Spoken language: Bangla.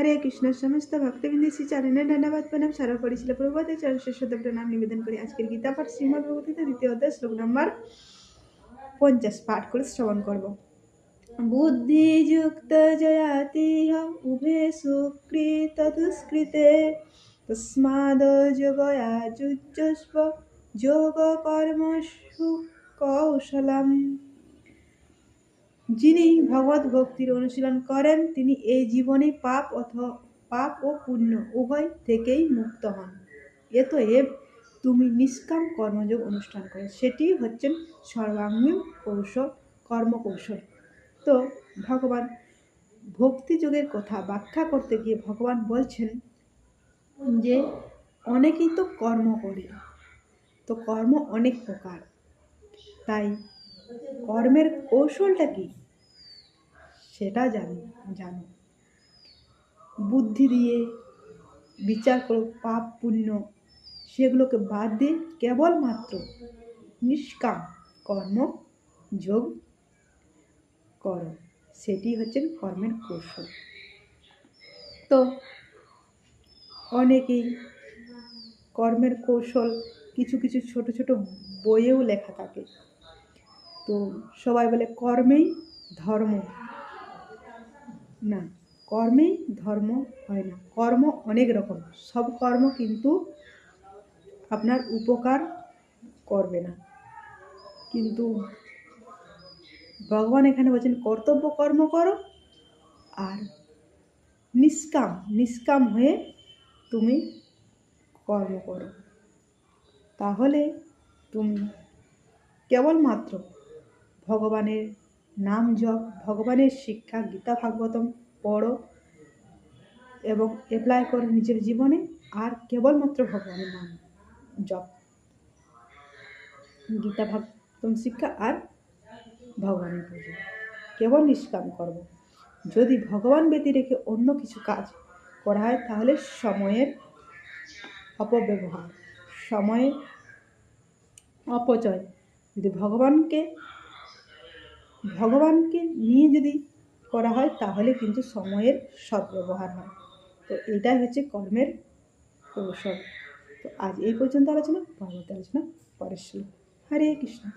হরে কৃষ্ণ, সমস্ত ভক্তবৃন্দ শ্রী চরণের ধন্যবাদ প্রণাম, সারা পড়েছিল প্রভুতে চরণ শেষদেব নাম নিবেদন করি আজকের গীতা পাঠ শ্রীমদ ভগবতীতে দ্বিতীয় অধ্যায়, শ্লোক নম্বর পঞ্চাশ, পাঠ করে শ্রবণ করব। বুদ্ধিযুক্ত জয়াতিহ উভে সুকৃত দুষ্কৃতে। তস্মাদ যোগয়া যুজস্ব যোগ কর্মসু কৌশলম। যিনি ভগবত ভক্তির অনুশীলন করেন, তিনি এই জীবনে পাপ অথবা পাপ ও পুণ্য উভয় থেকেই মুক্ত হন। এত এব তুমি নিষ্কাম কর্মযোগ অনুষ্ঠান করে। সেটি হচ্ছেন সর্বাঙ্গীন কৌশল, কর্মকৌশল। তো ভগবান ভক্তিযোগের কথা ব্যাখ্যা করতে গিয়ে ভগবান বলছেন যে, অনেকেই তো কর্ম করে। তো কর্ম অনেক প্রকার। তাই কর্মের কৌশলটা কি? সেটা জানি, জানো। বুদ্ধি দিয়ে বিচার করো পাপ পুণ্য, সেগুলোকে বাদ দিয়ে কেবলমাত্র নিষ্কাম কর্ম যোগ করো। সেটি হচ্ছেন কর্মের কৌশল। তো অনেকেই কর্মের কৌশল কিছু কিছু ছোট ছোট বইয়েও লেখা থাকে। তো সবাই বলে কর্মেই ধর্ম। না, কর্মেই ধর্ম হয় না। কর্ম অনেক রকম। সব কর্ম কিন্তু আপনার উপকার করবে না। কিন্তু ভগবান এখানে বলছেন, কর্তব্য কর্ম করো আর নিষ্কাম নিষ্কাম হয়ে তুমি কর্ম করো। তাহলে তুমি কেবলমাত্র ভগবানের নাম জপ, ভগবানের শিক্ষা, গীতা, ভাগবতম পড়ো এবং অ্যাপ্লাই করো নিজের জীবনে আর কেবলমাত্র ভগবানের নাম জপ। গীতা, ভাগবতম শিক্ষা আর ভগবানের পুজো। কেবল নিষ্কাম করব যদি ভগবান ব্যতী রেখে অন্য কিছু কাজ করা হয়, তাহলে সময়ের অপব্যবহার, সময়ের অপচয়। যদি ভগবানকে ভগবানকে নিয়ে যদি করা হয়, তাহলে কিন্তু সময়ের সদ্ব্যবহার হয়। তো এটাই হচ্ছে কর্মের কৌশল। তো আজ এই পর্যন্ত আলোচনা, পরবর্তী আলোচনা, পরের হরে কৃষ্ণ।